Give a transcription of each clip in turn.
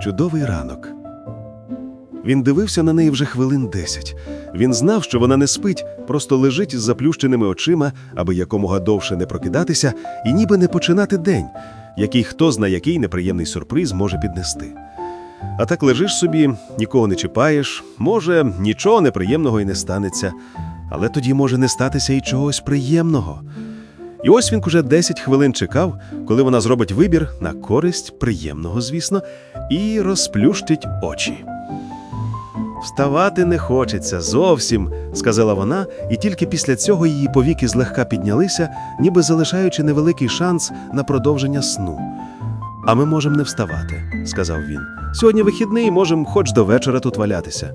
Чудовий ранок. Він дивився на неї вже хвилин десять. Він знав, що вона не спить, просто лежить із заплющеними очима, аби якомога довше не прокидатися і ніби не починати день, який хто зна який неприємний сюрприз може піднести. А так лежиш собі, нікого не чіпаєш, може, нічого неприємного і не станеться, але тоді може не статися і чогось приємного. І ось він уже 10 хвилин чекав, коли вона зробить вибір на користь приємного, звісно, і розплющить очі. Вставати не хочеться зовсім, сказала вона, і тільки після цього її повіки злегка піднялися, ніби залишаючи невеликий шанс на продовження сну. А ми можемо не вставати, сказав він. Сьогодні вихідний, можемо хоч до вечора тут валятися.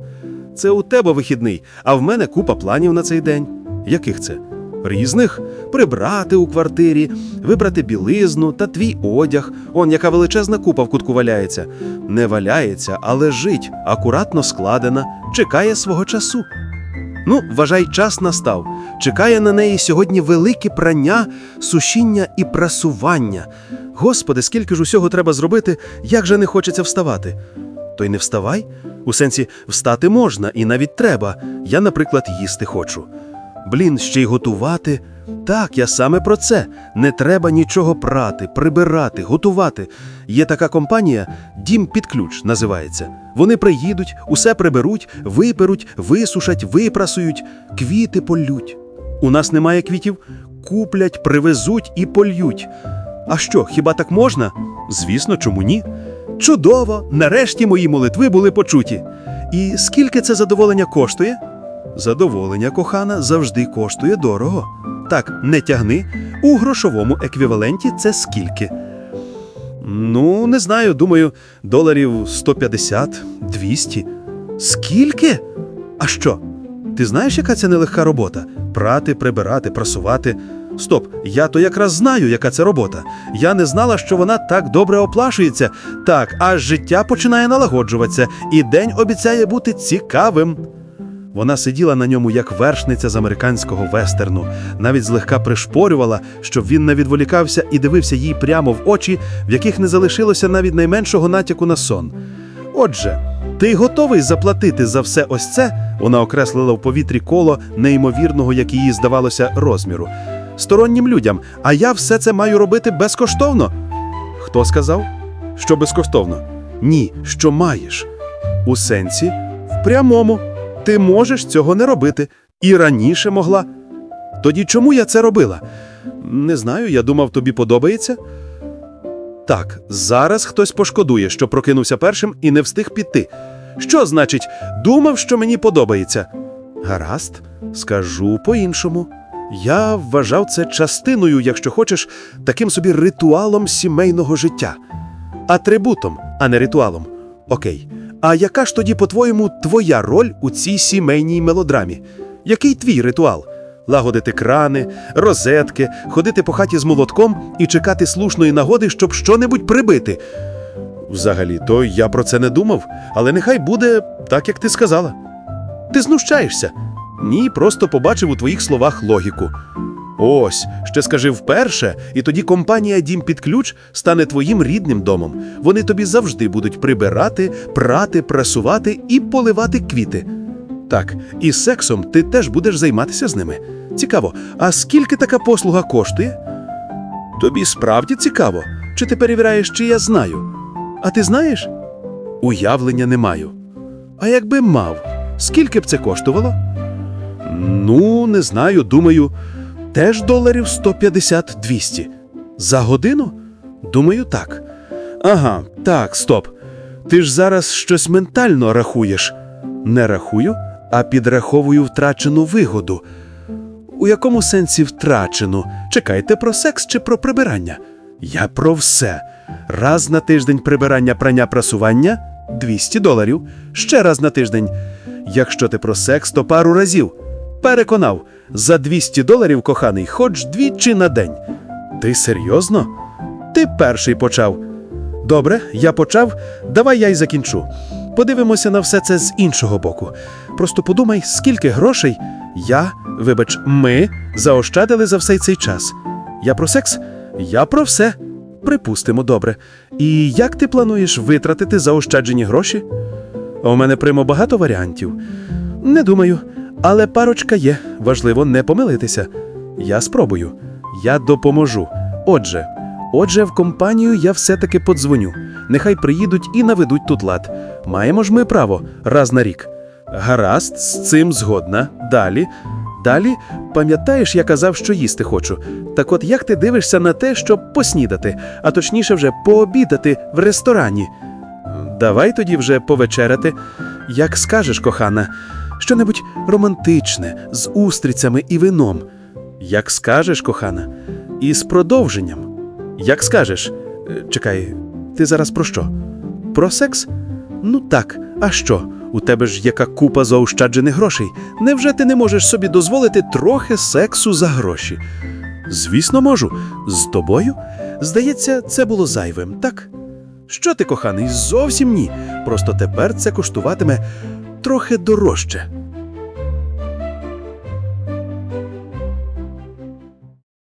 Це у тебе вихідний, а в мене купа планів на цей день. Яких це? Різних прибрати у квартирі, вибрати білизну та твій одяг. Он яка величезна купа в кутку валяється. Не валяється, а лежить, акуратно складена, чекає свого часу. Ну, вважай, час настав. Чекає на неї сьогодні велике прання, сушіння і прасування. Господи, скільки ж усього треба зробити, як же не хочеться вставати. То й не вставай. У сенсі, встати можна і навіть треба. Я, наприклад, їсти хочу. Блін, ще й готувати. Так, я саме про це. Не треба нічого прати, прибирати, готувати. Є така компанія Дім під ключ називається. Вони приїдуть, усе приберуть, виперуть, висушать, випрасують, квіти полють. У нас немає квітів, куплять, привезуть і польють. А що, хіба так можна? Звісно, чому ні? Чудово! Нарешті мої молитви були почуті. І скільки це задоволення коштує? Задоволення, кохана, завжди коштує дорого. Так, не тягни. У грошовому еквіваленті це скільки? Ну, не знаю, думаю, доларів 150, 200. Скільки? А що? Ти знаєш, яка це нелегка робота? Прати, прибирати, прасувати. Стоп, я то якраз знаю, яка це робота. Я не знала, що вона так добре оплачується. Так, аж життя починає налагоджуватися, і день обіцяє бути цікавим. Вона сиділа на ньому як вершниця з американського вестерну, навіть злегка пришпорювала, щоб він не відволікався і дивився їй прямо в очі, в яких не залишилося навіть найменшого натяку на сон. Отже, ти готовий заплатити за все ось це? Вона окреслила в повітрі коло неймовірного, як їй здавалося, розміру. Стороннім людям, а я все це маю робити безкоштовно. Хто сказав? Що безкоштовно? Ні, що маєш. У сенсі, в прямому. Ти можеш цього не робити. І раніше могла. Тоді чому я це робила? Не знаю, я думав, тобі подобається. Так, зараз хтось пошкодує, що прокинувся першим і не встиг піти. Що значить, думав, що мені подобається? Гаразд, скажу по-іншому. Я вважав це частиною, якщо хочеш, таким собі ритуалом сімейного життя. Атрибутом, а не ритуалом. Окей. А яка ж тоді, по-твоєму, твоя роль у цій сімейній мелодрамі? Який твій ритуал? Лагодити крани, розетки, ходити по хаті з молотком і чекати слушної нагоди, щоб щонебудь прибити. Взагалі-то я про це не думав, але нехай буде так, як ти сказала. Ти знущаєшся? Ні, просто побачив у твоїх словах логіку. Ось, ще скажи вперше, і тоді компанія Дім під ключ стане твоїм рідним домом. Вони тобі завжди будуть прибирати, прати, прасувати і поливати квіти. Так, і сексом ти теж будеш займатися з ними. Цікаво, а скільки така послуга коштує? Тобі справді цікаво, чи ти перевіряєш, чи я знаю? А ти знаєш? Уявлення не маю. А якби мав, скільки б це коштувало? Ну, не знаю, думаю, теж доларів 150-200. За годину? Думаю, так. Ага, так, стоп. Ти ж зараз щось ментально рахуєш. Не рахую, а підраховую втрачену вигоду. У якому сенсі втрачену? Чекайте про секс чи про прибирання? Я про все. Раз на тиждень прибирання прання прасування 200 доларів. Ще раз на тиждень. Якщо ти про секс, то пару разів. Переконав, за 200 доларів, коханий, хоч двічі на день. Ти серйозно? Ти перший почав. Добре, я почав, давай я й закінчу. Подивимося на все це з іншого боку. Просто подумай, скільки грошей я, вибач, ми заощадили за всей цей час. Я про секс? Я про все. Припустимо, добре. І як ти плануєш витратити заощаджені гроші? У мене прямо багато варіантів. Не думаю, але парочка є. Важливо не помилитися. Я спробую. Я допоможу. Отже, отже, в компанію я все-таки подзвоню. Нехай приїдуть і наведуть тут лад. Маємо ж ми право раз на рік. Гаразд, з цим згодна. Далі. Далі, пам'ятаєш, я казав, що їсти хочу. Так от як ти дивишся на те, щоб поснідати, а точніше вже пообідати в ресторані? Давай тоді вже повечеряти. Як скажеш, кохана, щонебудь романтичне, з устрицями і вином. Як скажеш, кохана, і з продовженням. Як скажеш. Е, Чекай, ти зараз про що? Про секс? Ну так, а що? У тебе ж яка купа заощаджених грошей. Невже ти не можеш собі дозволити трохи сексу за гроші? Звісно, можу. З тобою? Здається, це було зайвим, так? Що ти, коханий, зовсім ні. Просто тепер це коштуватиме трохи дорожче.